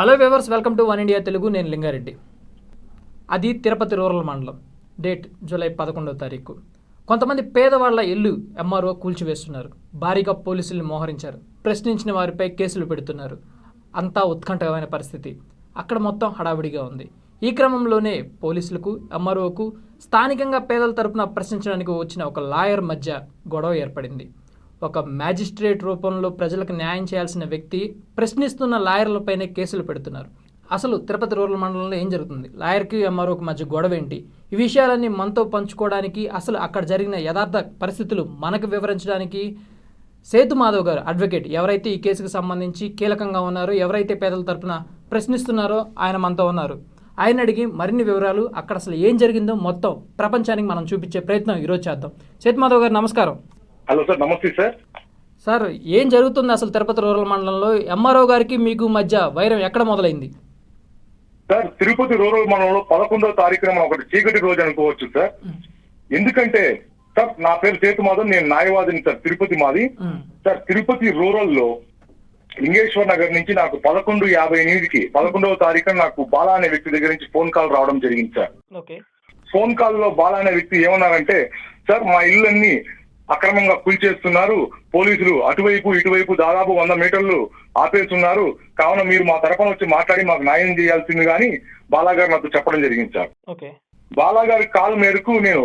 Hello viewers welcome to one India Telugu నేను లింగారెడ్డి. అది Tirupati rural మండలం. డేట్ జూలై పదకొండవ తారీఖు. కొంతమంది పేదవాళ్ళ ఇల్లు ఎంఆర్ఓ కూల్చివేస్తున్నారు. భారీగా పోలీసుల్ని మోహరించారు. ప్రశ్నించిన వారిపై కేసులు పెడుతున్నారు. అంతా ఉత్కంఠమైన పరిస్థితి. అక్కడ మొత్తం హడావిడిగా ఉంది. ఈ క్రమంలోనే పోలీసులకు ఎంఆర్ఓకు స్థానికంగా పేదల తరపున ప్రశ్నించడానికి వచ్చిన ఒక లాయర్ మధ్య గొడవ ఏర్పడింది. ఒక మ్యాజిస్ట్రేట్ రూపంలో ప్రజలకు న్యాయం చేయాల్సిన వ్యక్తి ప్రశ్నిస్తున్న లాయర్లపైనే కేసులు పెడుతున్నారు. అసలు తిరుపతి రూరల్ మండలంలో ఏం జరుగుతుంది? లాయర్కి ఎంఆర్ఓకి మధ్య గొడవ ఏంటి ఈ విషయాలన్నీ మనతో పంచుకోవడానికి అసలు అక్కడ జరిగిన యథార్థ పరిస్థితులు మనకు వివరించడానికి సేతు మాధవ్ గారు అడ్వకేట్ ఎవరైతే ఈ కేసుకు సంబంధించి కీలకంగా ఉన్నారో ఎవరైతే పేదల తరపున ప్రశ్నిస్తున్నారో ఆయన మనతో ఉన్నారు. ఆయన అడిగి మరిన్ని వివరాలు అక్కడ అసలు ఏం జరిగిందో మొత్తం ప్రపంచానికి మనం చూపించే ప్రయత్నం ఈరోజు చేద్దాం. సేతు మాధవ్ గారు నమస్కారం. హలో సార్ నమస్తే సార్. సార్ ఏం జరుగుతుంది అసలు తిరుపతి రూరల్ మండలంలో? ఎంఆర్ఓ గారికి మీకు మధ్య వైరం ఎక్కడ మొదలైంది? సార్ తిరుపతి రూరల్ మండలంలో పదకొండవ తారీఖున మనం ఒకటి చీకటి రోజు అనుకోవచ్చు సార్. ఎందుకంటే సార్ నా పేరు సేతు మాధవ్ నేను న్యాయవాదిని సార్ తిరుపతి మాది. సార్ తిరుపతి రూరల్లో లింగేశ్వర్ నగర్ నుంచి నాకు పదకొండు యాభై ఎనిమిదికి పదకొండవ తారీఖున నాకు బాలా అనే వ్యక్తి దగ్గర నుంచి ఫోన్ కాల్ రావడం జరిగింది సార్. ఫోన్ కాల్లో బాలా అనే వ్యక్తి ఏమన్నారంటే సార్ మా ఇళ్ళన్నీ అక్రమంగా కూల్చేస్తున్నారు పోలీసులు అటువైపు ఇటువైపు దాదాపు వంద మీటర్లు ఆపేస్తున్నారు. కావున మీరు మా తరఫున వచ్చి మాట్లాడి మాకు న్యాయం చేయాల్సింది కానీ బాలా గారు నాకు చెప్పడం జరిగింది సార్. ఓకే. బాలా గారి కాల్ మేరకు నేను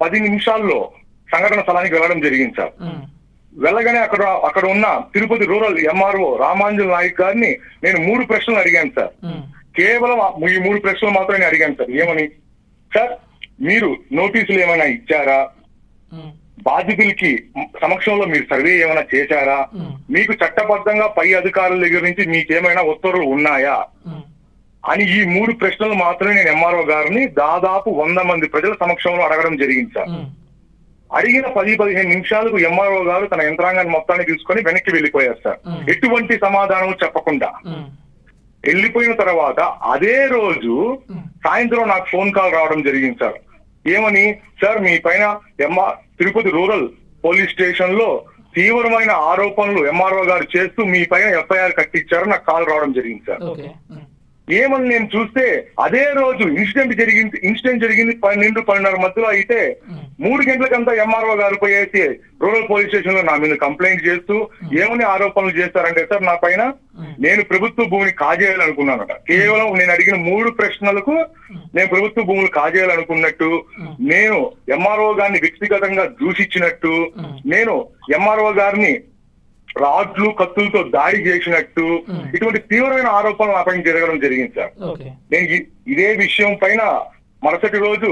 పది నిమిషాల్లో సంఘటన స్థలానికి వెళ్ళడం జరిగింది సార్. వెళ్ళగానే అక్కడ అక్కడ ఉన్న తిరుపతి రూరల్ ఎంఆర్ఓ రామాంజల్ నాయక్ గారిని నేను మూడు ప్రశ్నలు అడిగాను సార్. కేవలం ఈ మూడు ప్రశ్నలు మాత్రమే అడిగాను సార్. ఏమని? సార్ మీరు నోటీసులు ఏమైనా ఇచ్చారా? బాధితులకి సమక్షంలో మీరు సర్వే ఏమైనా చేశారా? మీకు చట్టబద్ధంగా పై అధికారుల దగ్గర నుంచి మీకేమైనా ఉత్తర్వులు ఉన్నాయా? అని ఈ మూడు ప్రశ్నలు మాత్రమే నేను ఎంఆర్ఓ గారిని దాదాపు వంద మంది ప్రజల సమక్షంలో అడగడం జరిగింది సార్. అడిగిన పది పదిహేను నిమిషాలకు ఎంఆర్ఓ గారు తన యంత్రాంగాన్ని మొత్తాన్ని తీసుకొని వెనక్కి వెళ్ళిపోయారు సార్. ఎటువంటి సమాధానం చెప్పకుండా. వెళ్ళిపోయిన తర్వాత అదే రోజు సాయంత్రం నాకు ఫోన్ కాల్ రావడం జరిగింది సార్. ఏమని? సార్ మీ పైన ఎంఆ తిరుపతి రూరల్ పోలీస్ స్టేషన్లో తీవ్రమైన ఆరోపణలు ఎంఆర్ఓ గారు చేస్తూ మీ పైన ఎఫ్ఐఆర్ కట్టించారు నాకు కాల్ రావడం జరిగింది సార్. ఏమని నేను చూస్తే అదే రోజు ఇన్సిడెంట్ జరిగింది ఇన్సిడెంట్ జరిగింది పన్నెండు పన్నెండున్నర మధ్యలో అయితే మూడు గంటలకంతా ఎంఆర్ఓ గారు పోయేసి రూరల్ పోలీస్ స్టేషన్లో నా మీద కంప్లైంట్ చేస్తూ ఏమని ఆరోపణలు చేస్తారంటే సార్ నా పైన నేను ప్రభుత్వ భూమిని కాజేయాలనుకున్నానట కేవలం నేను అడిగిన మూడు ప్రశ్నలకు నేను ప్రభుత్వ భూములు కాజేయాలనుకున్నట్టు నేను ఎంఆర్ఓ గారిని వ్యక్తిగతంగా దూషించినట్టు. నేను ఎంఆర్ఓ గారిని రాడ్లు కత్తులతో దాడి చేసినట్టు. ఇటువంటి తీవ్రమైన ఆరోపణలు నా పైన జరగడం జరిగింది సార్ నేను ఇదే విషయం పైన మరుసటి రోజు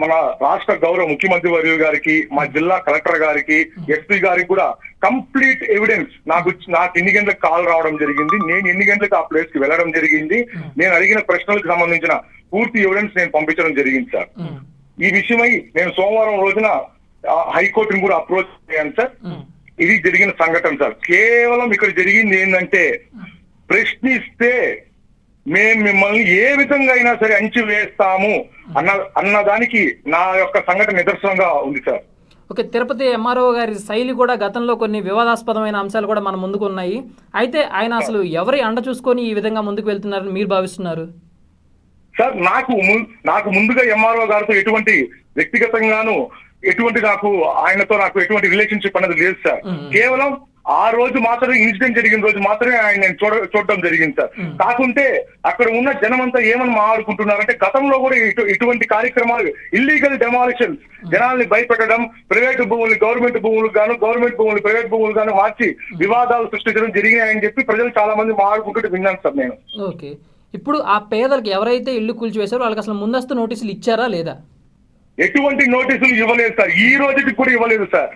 మన రాష్ట్ర గౌరవ ముఖ్యమంత్రి వర్యులు గారికి మా జిల్లా కలెక్టర్ గారికి ఎస్పీ గారికి కూడా కంప్లీట్ ఎవిడెన్స్. నాకు నాకు ఎన్ని గంటలకు కాల్ రావడం జరిగింది నేను ఎన్ని గంటలకు ఆ ప్లేస్కి వెళ్ళడం జరిగింది నేను అడిగిన ప్రశ్నలకు సంబంధించిన పూర్తి ఎవిడెన్స్ నేను పంపించడం జరిగింది సార్. ఈ విషయమై నేను సోమవారం రోజున హైకోర్టుని కూడా అప్రోచ్ అయ్యాను సార్. ఇది జరిగిన సంఘటన సార్. కేవలం ఇక్కడ జరిగింది ఏంటంటే ప్రశ్నిస్తే మేము మిమ్మల్ని ఏ విధంగా అయినా సరే అంచి వేస్తాము అన్న అన్న దానికి నా యొక్క సంఘటన నిదర్శనంగా ఉంది సార్. ఓకే తిరుపతి ఎంఆర్ఓ గారి శైలి కూడా గతంలో కొన్ని వివాదాస్పదమైన అంశాలు కూడా మన ముందుకు ఉన్నాయి. అయితే ఆయన అసలు ఎవరి అండ చూసుకొని ఈ విధంగా ముందుకు వెళ్తున్నారని మీరు భావిస్తున్నారు? సార్ నాకు నాకు ముందుగా ఎంఆర్ఓ గారితో ఎటువంటి వ్యక్తిగతంగాను ఎటువంటి నాకు ఆయనతో నాకు ఎటువంటి రిలేషన్షిప్ అనేది లేదు సార్. కేవలం ఆ రోజు మాత్రమే ఇన్సిడెంట్ జరిగిన రోజు మాత్రమే ఆయన నేను చూడ చూడడం జరిగింది సార్. కాకుంటే అక్కడ ఉన్న జనమంతా ఏమని మాట్లాడుకుంటున్నారంటే గతంలో కూడా ఇటు ఇటువంటి కార్యక్రమాలు ఇల్లీగల్ డెమాలిషన్ జనాల్ని భయపెట్టడం ప్రైవేట్ భూముల్ని గవర్నమెంట్ భూములు గాను గవర్నమెంట్ భూములు ప్రైవేట్ భూములు గాను మార్చి వివాదాలు సృష్టించడం జరిగినాయని చెప్పి ప్రజలు చాలా మంది మాట్లాడుకుంటుంటే విన్నాను సార్ నేను. ఓకే. ఇప్పుడు ఆ పేదలకు ఎవరైతే ఇల్లు కూల్చివేశారో వాళ్ళకి అసలు ముందస్తు నోటీసులు ఇచ్చారా లేదా? ఎటువంటి నోటీసులు ఇవ్వలేదు సార్. ఈ రోజుకి కూడా ఇవ్వలేదు సార్.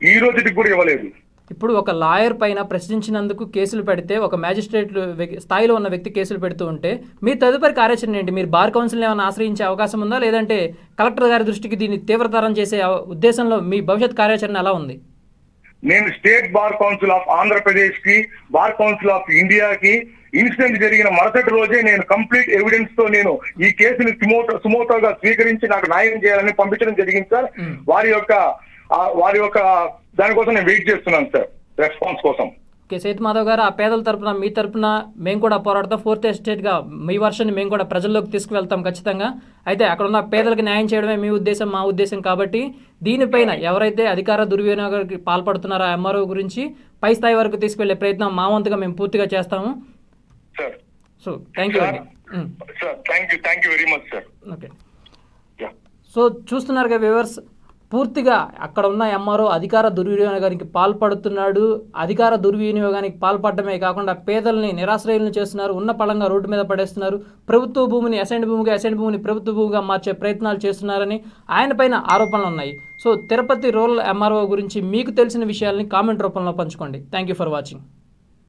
ఈ రోజుకి కూడా ఇవ్వలేదు. ఇప్పుడు ఒక లాయర్ పైన ప్రశ్నించినందుకు కేసులు పెడితే ఒక మ్యాజిస్ట్రేట్ స్థాయిలో ఉన్న వ్యక్తి కేసులు పెడుతూ ఉంటే మీ తదుపరి కార్యాచరణ ఏంటి? మీరు బార్ కౌన్సిల్ ఏమైనా ఆశ్రయించే అవకాశం ఉందా? లేదంటే కలెక్టర్ గారి దృష్టికి దీన్ని తీవ్రతరం చేసే ఉద్దేశంలో మీ భవిష్యత్ కార్యాచరణ ఎలా ఉంది? నేను స్టేట్ బార్ కౌన్సిల్ ఆఫ్ ఆంధ్రప్రదేశ్కి బార్ కౌన్సిల్ ఆఫ్ ఇండియాకి ఇన్సిడెంట్ జరిగిన మరుసటి రోజే నేను కంప్లీట్ ఎవిడెన్స్తో నేను ఈ కేసుని సుమోటో సుమోటోగా స్వీకరించి నాకు న్యాయం చేయాలని పంపించడం జరిగింది సార్. వారి యొక్క వారి యొక్క దానికోసం నేను వెయిట్ చేస్తున్నాను సార్ రెస్పాన్స్ కోసం. కె సేతు మాధవ్ గారు ఆ పేదల తరపున మీ తరపున మేము కూడా పోరాడతాం. ఫోర్త్ ఎస్టేట్గా మీ వర్షన్ని మేము కూడా ప్రజల్లోకి తీసుకువెళ్తాం ఖచ్చితంగా. అయితే అక్కడ ఉన్న పేదలకు న్యాయం చేయడమే మీ ఉద్దేశం మా ఉద్దేశం కాబట్టి దీనిపైన ఎవరైతే అధికార దుర్వినియోగానికి పాల్పడుతున్నారో ఆ ఎంఆర్ఓ గురించి పై స్థాయి వరకు తీసుకువెళ్ళే ప్రయత్నం మా వంతుగా మేము పూర్తిగా చేస్తాము. సార్. సో థ్యాంక్ యూ అండి. ఓకే. యా సో చూస్తున్నారుగా వ్యూవర్స్ పూర్తిగా అక్కడ ఉన్న ఎంఆర్ఓ అధికార దుర్వినియోగానికి పాల్పడుతున్నాడు. అధికార దుర్వినియోగానికి పాల్పడమే కాకుండా పేదల్ని నిరాశ్రయులను చేస్తున్నారు. ఉన్న పళంగా రోడ్డు మీద పడేస్తున్నారు. ప్రభుత్వ భూమిని అసెంట్ భూమిగా అసెంట్ భూమిని ప్రభుత్వ భూమిగా మార్చే ప్రయత్నాలు చేస్తున్నారని ఆయన పైన ఆరోపణలు ఉన్నాయి. సో తిరుపతి రూరల్ ఎంఆర్ఓ గురించి మీకు తెలిసిన విషయాల్ని కామెంట్ రూపంలో పంచుకోండి. Thank you for watching